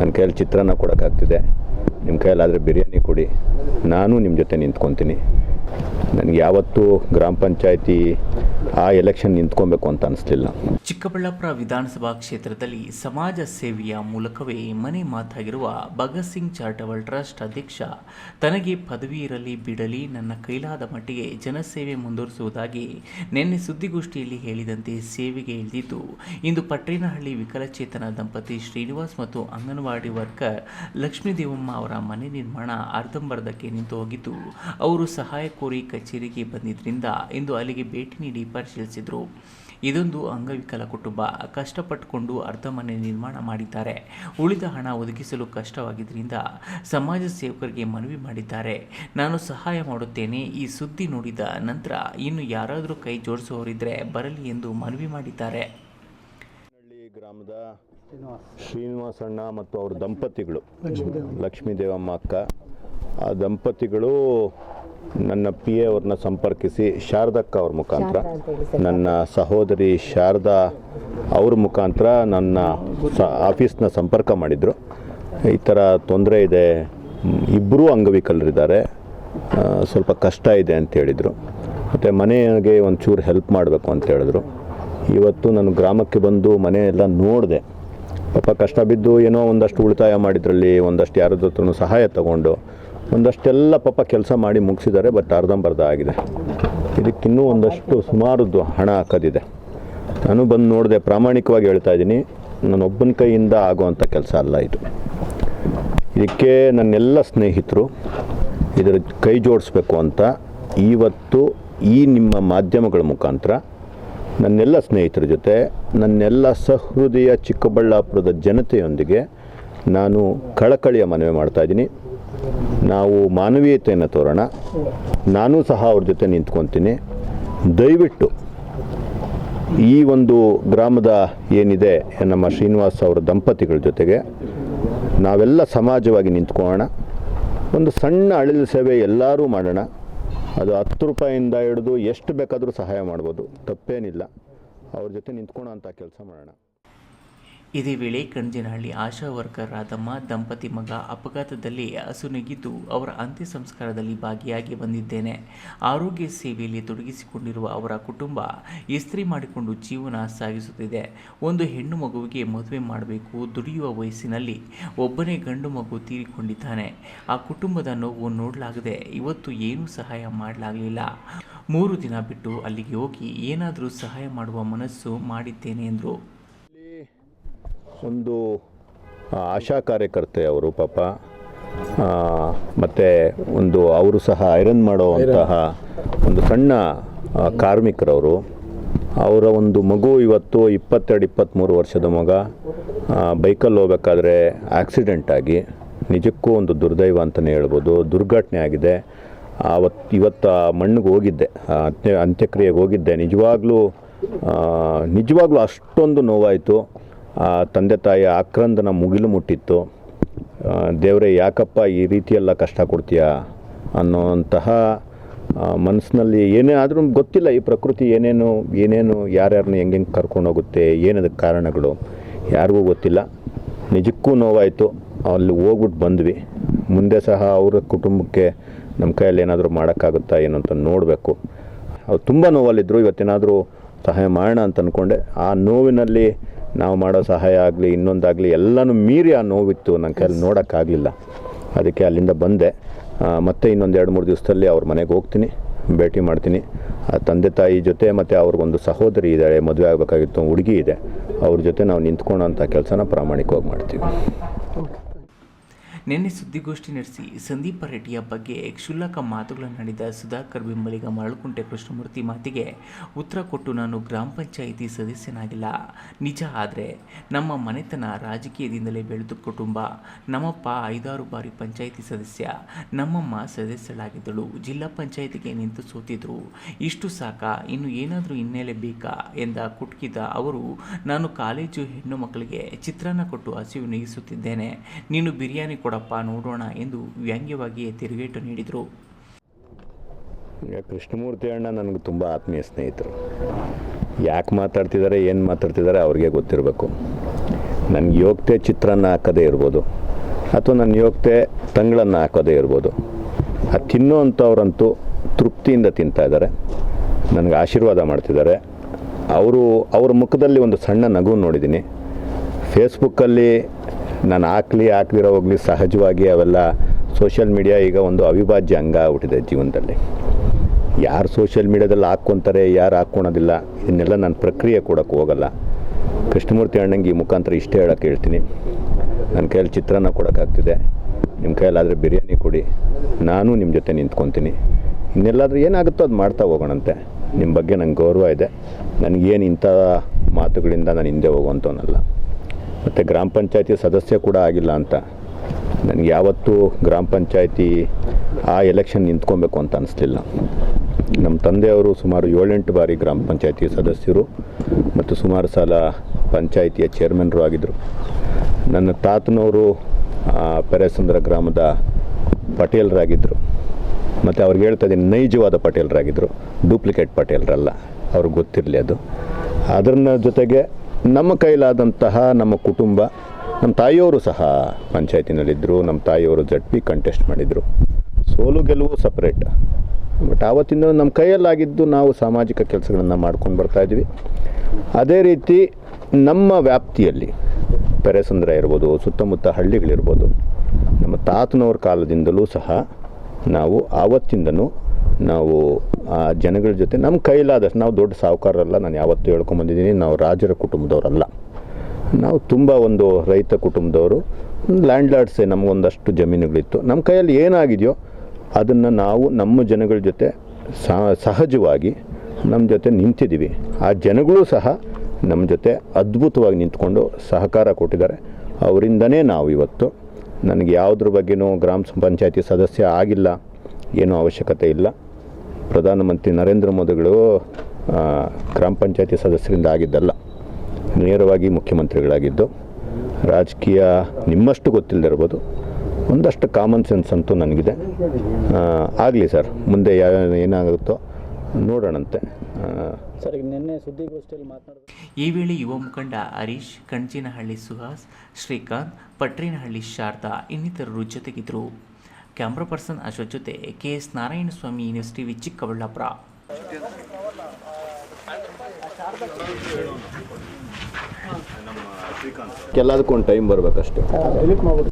ನನ್ನ ಕೈಯಲ್ಲಿ ಚಿತ್ರಾನ್ನ ಕೊಡೋಕ್ಕಾಗ್ತಿದೆ. ನಿಮ್ಮ ಕೈಯಲ್ಲಾದರೆ ಬಿರಿಯಾನಿ ಕೊಡಿ. ನಾನು ನಿಮ್ಮ ಜೊತೆ ನಿಂತ್ಕೊತೀನಿ. ನನಗೆ ಯಾವತ್ತೂ ಗ್ರಾಮ ಪಂಚಾಯತಿ ಆ ಎಲೆಕ್ಷನ್ ನಿಂತ್ಕೊಬೇಕು ಅಂತ ಅನಿಸ್ಲಿಲ್ಲ. ಚಿಕ್ಕಬಳ್ಳಾಪುರ ವಿಧಾನಸಭಾ ಕ್ಷೇತ್ರದಲ್ಲಿ ಸಮಾಜ ಸೇವೆಯ ಮೂಲಕವೇ ಮನೆ ಮಾತಾಗಿರುವ ಭಗತ್ ಸಿಂಗ್ ಚಾರಿಟಬಲ್ ಟ್ರಸ್ಟ್ ಅಧ್ಯಕ್ಷ, ತನಗೆ ಪದವಿ ಇರಲಿ ಬಿಡಲಿ ನನ್ನ ಕೈಲಾದ ಮಟ್ಟಿಗೆ ಜನಸೇವೆ ಮುಂದುವರಿಸುವುದಾಗಿ ನಿನ್ನೆ ಸುದ್ದಿಗೋಷ್ಠಿಯಲ್ಲಿ ಹೇಳಿದಂತೆ ಸೇವೆಗೆ ಇಳಿದಿದ್ದು, ಇಂದು ಪಟ್ರೇನಹಳ್ಳಿ ವಿಕಲಚೇತನ ದಂಪತಿ ಶ್ರೀನಿವಾಸ್ ಮತ್ತು ಅಂಗನವಾಡಿ ವರ್ಕರ್ ಲಕ್ಷ್ಮೀದೇವಮ್ಮ ಅವರ ಮನೆ ನಿರ್ಮಾಣ ಅರ್ಧಂಬರ್ಧಕ್ಕೆ ನಿಂತು ಹೋಗಿದ್ದು ಅವರು ಸಹಾಯ ಕೋರಿ ಕಚೇರಿಗೆ ಬಂದಿದ್ದರಿಂದ ಇಂದು ಅಲ್ಲಿಗೆ ಭೇಟಿ ನೀಡಿ ಪರಿಶೀಲಿಸಿದರು. ಇದೊಂದು ಅಂಗವಿಕಲ ಕುಟುಂಬ. ಕಷ್ಟಪಟ್ಟುಕೊಂಡು ಅರ್ಧ ಮನೆ ನಿರ್ಮಾಣ ಮಾಡಿದ್ದಾರೆ. ಉಳಿದ ಹಣ ಒದಗಿಸಲು ಕಷ್ಟವಾಗಿದ್ದರಿಂದ ಸಮಾಜ ಸೇವಕರಿಗೆ ಮನವಿ ಮಾಡಿದ್ದಾರೆ. ನಾನು ಸಹಾಯ ಮಾಡುತ್ತೇನೆ. ಈ ಸುದ್ದಿ ನೋಡಿದ ನಂತರ ಇನ್ನು ಯಾರಾದರೂ ಕೈ ಜೋಡಿಸುವವರಿದ್ದರೆ ಬರಲಿ ಎಂದು ಮನವಿ ಮಾಡಿದ್ದಾರೆ. ಹಳ್ಳಿ ಗ್ರಾಮದ ಶ್ರೀನಿವಾಸಣ್ಣ ಮತ್ತು ಅವ್ರ ದಂಪತಿಗಳು. ಲಕ್ಷ್ಮೀದೇವಮ್ಮ ಅಕ್ಕ. ಆ ದಂಪತಿಗಳು ನನ್ನ ಪಿ ಎ ಅವ್ರನ್ನ ಸಂಪರ್ಕಿಸಿ ಶಾರದಕ್ಕ ಅವ್ರ ಮುಖಾಂತರ ನನ್ನ ಸಹೋದರಿ ಶಾರದಾ ಅವ್ರ ಮುಖಾಂತರ ನನ್ನ ಸ ಆಫೀಸ್ನ ಸಂಪರ್ಕ ಮಾಡಿದರು. ಈ ಥರ ತೊಂದರೆ ಇದೆ. ಇಬ್ಬರೂ ಅಂಗವಿಕಲರಿದ್ದಾರೆ. ಸ್ವಲ್ಪ ಕಷ್ಟ ಇದೆ ಅಂತ ಹೇಳಿದರು. ಮತ್ತು ಮನೆಗೆ ಒಂಚೂರು ಹೆಲ್ಪ್ ಮಾಡಬೇಕು ಅಂತ ಹೇಳಿದ್ರು. ಇವತ್ತು ನಾನು ಗ್ರಾಮಕ್ಕೆ ಬಂದು ಮನೆಯೆಲ್ಲ ನೋಡಿದೆ. ಪಾಪ ಕಷ್ಟ ಬಿದ್ದು ಏನೋ ಒಂದಷ್ಟು ಉಳಿತಾಯ ಮಾಡಿದ್ರಲ್ಲಿ ಒಂದಷ್ಟು ಯಾರದ್ರ ಹತ್ರನೂ ಸಹಾಯ ತಗೊಂಡು ಒಂದಷ್ಟೆಲ್ಲ ಪಾಪ ಕೆಲಸ ಮಾಡಿ ಮುಗಿಸಿದ್ದಾರೆ ಬಟ್ ಅರ್ಧಂಬರ್ಧ ಆಗಿದೆ. ಇದಕ್ಕಿನ್ನೂ ಒಂದಷ್ಟು ಸುಮಾರದ್ದು ಹಣ ಹಾಕೋದಿದೆ. ನಾನು ಬಂದು ನೋಡಿದೆ, ಪ್ರಾಮಾಣಿಕವಾಗಿ ಹೇಳ್ತಾ ಇದ್ದೀನಿ ನನ್ನೊಬ್ಬನ ಕೈಯಿಂದ ಆಗುವಂಥ ಕೆಲಸ ಅಲ್ಲ ಇದು. ಇದಕ್ಕೆ ನನ್ನೆಲ್ಲ ಸ್ನೇಹಿತರು, ಇದರ ಕೈ ಜೋಡಿಸ್ಬೇಕು ಅಂತ ಇವತ್ತು ಈ ನಿಮ್ಮ ಮಾಧ್ಯಮಗಳ ಮುಖಾಂತರ ನನ್ನೆಲ್ಲ ಸ್ನೇಹಿತರ ಜೊತೆ, ನನ್ನೆಲ್ಲ ಸಹೃದಯ ಚಿಕ್ಕಬಳ್ಳಾಪುರದ ಜನತೆಯೊಂದಿಗೆ ನಾನು ಕಳಕಳಿಯ ಮನವಿ ಮಾಡ್ತಾ ಇದ್ದೀನಿ. ನಾವು ಮಾನವೀಯತೆಯನ್ನು ತೋರೋಣ, ನಾನು ಸಹ ಅವ್ರ ಜೊತೆ ನಿಂತ್ಕೊತೀನಿ. ದಯವಿಟ್ಟು ಈ ಒಂದು ಗ್ರಾಮದ ಏನಿದೆ ನಮ್ಮ ಶ್ರೀನಿವಾಸ್ ಅವರ ದಂಪತಿಗಳ ಜೊತೆಗೆ ನಾವೆಲ್ಲ ಸಮಾಜವಾಗಿ ನಿಂತ್ಕೊಳ್ಳೋಣ. ಒಂದು ಸಣ್ಣ ಅಳಿಲು ಸೇವೆ ಎಲ್ಲರೂ ಮಾಡೋಣ. ಅದು ಹತ್ತು ರೂಪಾಯಿಂದ ಹಿಡಿದು ಎಷ್ಟು ಬೇಕಾದರೂ ಸಹಾಯ ಮಾಡ್ಬೋದು. ತಪ್ಪೇನಿಲ್ಲ. ಅವ್ರ ಜೊತೆ ನಿಂತ್ಕೊಳ್ಳೋ ಅಂಥ ಕೆಲಸ ಮಾಡೋಣ. ಇದೇ ವೇಳೆ ಕಣಜನಹಳ್ಳಿ ಆಶಾ ವರ್ಕರ್ ರಾಧಮ್ಮ ದಂಪತಿ ಮಗ ಅಪಘಾತದಲ್ಲಿ ಅಸುನೀಗಿದ್ದು ಅವರ ಅಂತ್ಯ ಸಂಸ್ಕಾರದಲ್ಲಿ ಭಾಗಿಯಾಗಿ ಬಂದಿದ್ದೇನೆ. ಆರೋಗ್ಯ ಸೇವೆಯಲ್ಲಿ ತೊಡಗಿಸಿಕೊಂಡಿರುವ ಅವರ ಕುಟುಂಬ ಇಸ್ತ್ರಿ ಮಾಡಿಕೊಂಡು ಜೀವನ ಸಾಗಿಸುತ್ತಿದೆ. ಒಂದು ಹೆಣ್ಣು ಮಗುವಿಗೆ ಮದುವೆ ಮಾಡಬೇಕು ದುಡಿಯುವ ವಯಸ್ಸಿನಲ್ಲಿ ಒಬ್ಬನೇ ಗಂಡು ಮಗು ತೀರಿಕೊಂಡಿದ್ದಾನೆ. ಆ ಕುಟುಂಬದ ನೋವು ನೋಡಲಾಗದೆ ಇವತ್ತು ಏನೂ ಸಹಾಯ ಮಾಡಲಾಗಲಿಲ್ಲ. ಮೂರು ದಿನ ಬಿಟ್ಟು ಅಲ್ಲಿಗೆ ಹೋಗಿ ಏನಾದರೂ ಸಹಾಯ ಮಾಡುವ ಮನಸ್ಸು ಮಾಡಿದ್ದೇನೆ ಎಂದರು. ಒಂದು ಆಶಾ ಕಾರ್ಯಕರ್ತೆ ಅವರು ಪಾಪ ಮತ್ತು ಒಂದು ಅವರು ಸಹ ಐರನ್ ಮಾಡುವಂತಹ ಒಂದು ಸಣ್ಣ ಕಾರ್ಮಿಕರವರು. ಅವರ ಒಂದು ಮಗು ಇವತ್ತು ಇಪ್ಪತ್ತೆರಡು, ಇಪ್ಪತ್ತ್ಮೂರು ವರ್ಷದ ಮಗ ಬೈಕಲ್ಲಿ ಹೋಗ್ಬೇಕಾದ್ರೆ ಆಕ್ಸಿಡೆಂಟ್ ಆಗಿ, ನಿಜಕ್ಕೂ ಒಂದು ದುರ್ದೈವ ಅಂತಲೇ ಹೇಳ್ಬೋದು, ದುರ್ಘಟನೆ ಆಗಿದೆ. ಆವತ್ತು ಇವತ್ತು ಆ ಮಣ್ಣಿಗೆ ಹೋಗಿದ್ದೆ ಅಂತ್ಯ, ಅಂತ್ಯಕ್ರಿಯೆಗೆ ಹೋಗಿದ್ದೆ. ನಿಜವಾಗ್ಲೂ ನಿಜವಾಗ್ಲೂ ಅಷ್ಟೊಂದು ನೋವಾಯಿತು. ತಂದೆ ತಾಯಿಯ ಆಕ್ರಂದನ ಮುಗಿಲು ಮುಟ್ಟಿತ್ತು. ದೇವರೇ, ಯಾಕಪ್ಪ ಈ ರೀತಿಯೆಲ್ಲ ಕಷ್ಟ ಕೊಡ್ತೀಯಾ ಅನ್ನೋಂತಹ ಮನಸ್ಸಿನಲ್ಲಿ ಏನೇ ಆದರೂ ಗೊತ್ತಿಲ್ಲ ಈ ಪ್ರಕೃತಿ ಏನೇನು ಏನೇನು, ಯಾರ್ಯಾರನ್ನ ಹೆಂಗೆ ಹೆಂಗೆ ಕರ್ಕೊಂಡೋಗುತ್ತೆ ಏನದಕ್ಕೆ ಕಾರಣಗಳು, ಯಾರಿಗೂ ಗೊತ್ತಿಲ್ಲ. ನಿಜಕ್ಕೂ ನೋವಾಯಿತು. ಅಲ್ಲಿ ಹೋಗ್ಬಿಟ್ಟು ಬಂದ್ವಿ. ಮುಂದೆ ಸಹ ಅವರ ಕುಟುಂಬಕ್ಕೆ ನಮ್ಮ ಕೈಯಲ್ಲಿ ಏನಾದರೂ ಮಾಡೋಕ್ಕಾಗುತ್ತಾ ಏನು ಅಂತ ನೋಡಬೇಕು. ಅವ್ರು ತುಂಬ ನೋವಲ್ಲಿದ್ದರು ಇವತ್ತೇನಾದರೂ ಸಹಾಯ ಮಾಡೋಣ ಅಂತ ಅಂದ್ಕೊಂಡೆ ಆ ನೋವಿನಲ್ಲಿ ನಾವು ಮಾಡೋ ಸಹಾಯ ಆಗಲಿ ಇನ್ನೊಂದಾಗಲಿ ಎಲ್ಲನೂ ಮೀರಿ ಆ ನೋವಿತ್ತು ನನ್ನ ಕೈಯಲ್ಲಿ ನೋಡೋಕ್ಕಾಗಲಿಲ್ಲ. ಅದಕ್ಕೆ ಅಲ್ಲಿಂದ ಬಂದೆ. ಮತ್ತೆ ಇನ್ನೊಂದು ಎರಡು ಮೂರು ದಿವಸದಲ್ಲಿ ಅವ್ರ ಮನೆಗೆ ಹೋಗ್ತೀನಿ ಭೇಟಿ ಮಾಡ್ತೀನಿ. ಆ ತಂದೆ ತಾಯಿ ಜೊತೆ ಮತ್ತು ಅವ್ರಿಗೊಂದು ಸಹೋದರಿ ಇದ್ದಾಳೆ ಮದುವೆ ಆಗಬೇಕಾಗಿತ್ತು ಹುಡುಗಿ ಇದೆ. ಅವ್ರ ಜೊತೆ ನಾವು ನಿಂತ್ಕೊಳ್ಳೋ ಅಂಥ ಕೆಲಸನ ಪ್ರಾಮಾಣಿಕವಾಗಿ ಮಾಡ್ತೀವಿ. ನಿನ್ನೆ ಸುದ್ದಿಗೋಷ್ಠಿ ನಡೆಸಿ ಸಂದೀಪ ರೆಡ್ಡಿಯ ಬಗ್ಗೆ ಕ್ಷುಲ್ಲಕ ಮಾತುಗಳನ್ನಾಡಿದ ಸುಧಾಕರ್ ಬೆಂಬಲಿಗ ಮರಳುಕುಂಟೆ ಕೃಷ್ಣಮೂರ್ತಿ ಮಾತಿಗೆ ಉತ್ತರ ಕೊಟ್ಟು ನಾನು ಗ್ರಾಮ ಪಂಚಾಯಿತಿ ಸದಸ್ಯನಾಗಿಲ್ಲ. ನಿಜ ಆದರೆ ನಮ್ಮ ಮನೆತನ ರಾಜಕೀಯದಿಂದಲೇ ಬೆಳೆದು ಕುಟುಂಬ. ನಮ್ಮಪ್ಪ ಐದಾರು ಬಾರಿ ಪಂಚಾಯಿತಿ ಸದಸ್ಯ, ನಮ್ಮಮ್ಮ ಸದಸ್ಯಳಾಗಿದ್ದಳು, ಜಿಲ್ಲಾ ಪಂಚಾಯಿತಿಗೆ ನಿಂತು ಸೋತಿದ್ರು. ಇಷ್ಟು ಸಾಕ, ಇನ್ನು ಏನಾದರೂ ಹಿನ್ನೆಲೆ ಬೇಕಾ ಎಂದ ಕುಟುಕಿದ ಅವರು, ನಾನು ಕಾಲೇಜು ಹೆಣ್ಣು ಮಕ್ಕಳಿಗೆ ಚಿತ್ರಾನ್ನ ಕೊಟ್ಟು ಹಸಿವು ನೀಗಿಸುತ್ತಿದ್ದೇನೆ. ನೀನು ಬಿರಿಯಾನಿ ಕೊಡಪ್ಪ ನೋಡೋಣ ಎಂದು ವ್ಯಂಗ್ಯವಾಗಿ ತಿರುಗೇಟು ನೀಡಿದರು. ಈಗ ಕೃಷ್ಣಮೂರ್ತಿ ಅಣ್ಣ ನನಗೆ ತುಂಬ ಆತ್ಮೀಯ ಸ್ನೇಹಿತರು. ಯಾಕೆ ಮಾತಾಡ್ತಿದ್ದಾರೆ ಏನು ಮಾತಾಡ್ತಿದ್ದಾರೆ ಅವ್ರಿಗೆ ಗೊತ್ತಿರಬೇಕು. ನನ್ನ ಯೋಗ್ಯತೆ ಚಿತ್ರನ್ನ ಹಾಕೋದೇ ಇರ್ಬೋದು, ಅಥವಾ ನನ್ನ ಯೋಗ್ಯತೆ ತಂಗಳನ್ನು ಹಾಕೋದೇ ಇರ್ಬೋದು. ಅದು ತಿನ್ನೋ ಅಂಥವ್ರಂತೂ ತೃಪ್ತಿಯಿಂದ ತಿಂತಾ ಇದ್ದಾರೆ ನನಗೆ ಆಶೀರ್ವಾದ ಮಾಡ್ತಿದ್ದಾರೆ ಅವರು, ಅವ್ರ ಮುಖದಲ್ಲಿ ಒಂದು ಸಣ್ಣ ನಗು ನೋಡಿದ್ದೀನಿ ಫೇಸ್ಬುಕ್ಕಲ್ಲಿ ನಾನು ಹಾಕ್ಲಿ, ಹಾಕ್ದಿರೋ ಹೋಗಲಿ, ಸಹಜವಾಗಿ ಅವೆಲ್ಲ ಸೋಷಿಯಲ್ ಮೀಡಿಯಾ ಈಗ ಒಂದು ಅವಿಭಾಜ್ಯ ಅಂಗ ಆಗ್ಬಿಟ್ಟಿದೆ ಜೀವನದಲ್ಲಿ. ಯಾರು ಸೋಷಿಯಲ್ ಮೀಡ್ಯಾದಲ್ಲಿ ಹಾಕ್ಕೊತಾರೆ, ಯಾರು ಹಾಕ್ಕೊಳೋದಿಲ್ಲ, ಇದನ್ನೆಲ್ಲ ನಾನು ಪ್ರಕ್ರಿಯೆ ಕೊಡೋಕ್ಕೆ ಹೋಗಲ್ಲ. ಕೃಷ್ಣಮೂರ್ತಿ ಅಣ್ಣಂಗೆ ಈ ಮುಖಾಂತರ ಇಷ್ಟೇ ಹೇಳೋಕ್ಕೆ ಹೇಳ್ತೀನಿ. ನನ್ನ ಕೈಯಲ್ಲಿ ಚಿತ್ರಾನ್ನ ಕೊಡೋಕ್ಕಾಗ್ತಿದೆ ನಿಮ್ಮ ಕೈಯಲ್ಲಾದರೆ ಬಿರಿಯಾನಿ ಕೊಡಿ. ನಾನು ನಿಮ್ಮ ಜೊತೆ ನಿಂತ್ಕೊತೀನಿ. ಇನ್ನೆಲ್ಲಾದರೂ ಏನಾಗುತ್ತೋ ಅದು ಮಾಡ್ತಾ ಹೋಗೋಣಂತೆ. ನಿಮ್ಮ ಬಗ್ಗೆ ನಂಗೆ ಗೌರವ ಇದೆ. ನನಗೇನು ಇಂಥ ಮಾತುಗಳಿಂದ ನಾನು ಹಿಂದೆ ಹೋಗುವಂಥವನಲ್ಲ ಮತ್ತು ಗ್ರಾಮ ಪಂಚಾಯತಿ ಸದಸ್ಯ ಕೂಡ ಆಗಿಲ್ಲ ಅಂತ. ನನಗೆ ಯಾವತ್ತೂ ಗ್ರಾಮ ಪಂಚಾಯತಿ ಆ ಎಲೆಕ್ಷನ್ ನಿಂತ್ಕೊಬೇಕು ಅಂತ ಅನಿಸ್ಲಿಲ್ಲ. ನಮ್ಮ ತಂದೆಯವರು ಸುಮಾರು ಏಳೆಂಟು ಬಾರಿ ಗ್ರಾಮ ಪಂಚಾಯತಿ ಸದಸ್ಯರು ಮತ್ತು ಸುಮಾರು ಸಲ ಪಂಚಾಯಿತಿಯ ಚೇರ್ಮನ್ರು ಆಗಿದ್ದರು ನನ್ನ ತಾತನವರು ಪೆರೇಸಂದ್ರ ಗ್ರಾಮದ ಪಟೇಲರಾಗಿದ್ದರು ಮತ್ತು ಅವ್ರಿಗೆ ಹೇಳ್ತಾ ಇದ್ದೀನಿ, ನೈಜವಾದ ಪಟೇಲರಾಗಿದ್ದರು ಡೂಪ್ಲಿಕೇಟ್ ಪಟೇಲರಲ್ಲ, ಅವ್ರಿಗೆ ಗೊತ್ತಿರಲಿ ಅದು. ಅದರ ಜೊತೆಗೆ ನಮ್ಮ ಕೈಲಾದಂತಹ ನಮ್ಮ ಕುಟುಂಬ, ನಮ್ಮ ತಾಯಿಯವರು ಸಹ ಪಂಚಾಯತಿನಲ್ಲಿದ್ದರು ನಮ್ಮ ತಾಯಿಯವರು ಜಡ್ ಪಿ ಕಂಟೆಸ್ಟ್ ಮಾಡಿದರು. ಸೋಲು ಗೆಲುವು ಸಪ್ರೇಟ್ ಬಟ್ ಆವತ್ತಿಂದ ನಮ್ಮ ಕೈಯಲ್ಲಾಗಿದ್ದು ನಾವು ಸಾಮಾಜಿಕ ಕೆಲಸಗಳನ್ನು ಮಾಡ್ಕೊಂಡು ಬರ್ತಾಯಿದ್ವಿ ಅದೇ ರೀತಿ ನಮ್ಮ ವ್ಯಾಪ್ತಿಯಲ್ಲಿ ಪೆರೆಸಂದ್ರ ಇರ್ಬೋದು, ಸುತ್ತಮುತ್ತ ಹಳ್ಳಿಗಳಿರ್ಬೋದು, ನಮ್ಮ ತಾತನವ್ರ ಕಾಲದಿಂದಲೂ ಸಹ ನಾವು ಆವತ್ತಿಂದನೂ ನಾವು ಜನಗಳ ಜೊತೆ. ನಮ್ಮ ಕೈಲಾದಷ್ಟು ನಾವು ದೊಡ್ಡ ಸಾಹುಕಾರರಲ್ಲ ನಾನು ಯಾವತ್ತೂ ಹೇಳ್ಕೊಂಬಂದಿದ್ದೀನಿ. ನಾವು ರಾಜರ ಕುಟುಂಬದವರಲ್ಲ. ನಾವು ತುಂಬ ಒಂದು ರೈತ ಕುಟುಂಬದವರು. ಲ್ಯಾಂಡ್ ಲಾರ್ಡ್ಸೇ ನಮಗೊಂದಷ್ಟು ಜಮೀನುಗಳಿತ್ತು. ನಮ್ಮ ಕೈಯಲ್ಲಿ ಏನಾಗಿದೆಯೋ ಅದನ್ನು ನಾವು ನಮ್ಮ ಜನಗಳ ಜೊತೆ ಸಹ- ಸಹಜವಾಗಿ ನಮ್ಮ ಜೊತೆ ನಿಂತಿದ್ದೀವಿ ಆ ಜನಗಳು ಸಹ ನಮ್ಮ ಜೊತೆ ಅದ್ಭುತವಾಗಿ ನಿಂತ್ಕೊಂಡು ಸಹಕಾರ ಕೊಟ್ಟಿದ್ದಾರೆ. ಅವರಿಂದನೇ ನಾವು ಇವತ್ತು ನನಗೆ ಯಾವುದ್ರ ಬಗ್ಗೆನೂ ಗ್ರಾಮ ಪಂಚಾಯತಿ ಸದಸ್ಯ ಆಗಿಲ್ಲ. ಏನೂ ಅವಶ್ಯಕತೆ ಇಲ್ಲ. ಪ್ರಧಾನಮಂತ್ರಿ ನರೇಂದ್ರ ಮೋದಿಗಳು ಗ್ರಾಮ ಪಂಚಾಯತಿ ಸದಸ್ಯರಿಂದ ಆಗಿದ್ದಲ್ಲ, ನೇರವಾಗಿ ಮುಖ್ಯಮಂತ್ರಿಗಳಾಗಿದ್ದು, ರಾಜಕೀಯ ನಿಮ್ಮಷ್ಟು ಗೊತ್ತಿಲ್ಲದಿರ್ಬೋದು ಒಂದಷ್ಟು ಕಾಮನ್ ಸೆನ್ಸ್ ಅಂತೂ ನನಗಿದೆ. ಆಗಲಿ ಸರ್, ಮುಂದೆ ಯಾವ ಏನಾಗುತ್ತೋ ನೋಡೋಣಂತೆ. ಸರ್ ನಿನ್ನೆ ಸುದ್ದಿಗೋಷ್ಠಿಯಲ್ಲಿ ಮಾತನಾಡಿದ ಈ ವೇಳೆ ಯುವ ಮುಖಂಡ ಹರೀಶ್ ಕಣ್ಚಿನಹಳ್ಳಿ ಸುಹಾಸ್, ಶ್ರೀಕಾಂತ್, ಪಟ್ರಿನಹಳ್ಳಿ ಶಾರದಾ ಇನ್ನಿತರರು ಜೊತೆಗಿದ್ದರು. ಕ್ಯಾಮ್ರಾ ಪರ್ಸನ್ ಅಶೋಕ್ ಜೊತೆ K S Narayana Swamy news TV Chikkaballapur ಎಲ್ಲದಕ್ಕೂ ಒಂದು ಟೈಮ್ ಬರ್ಬೇಕಷ್ಟೇ.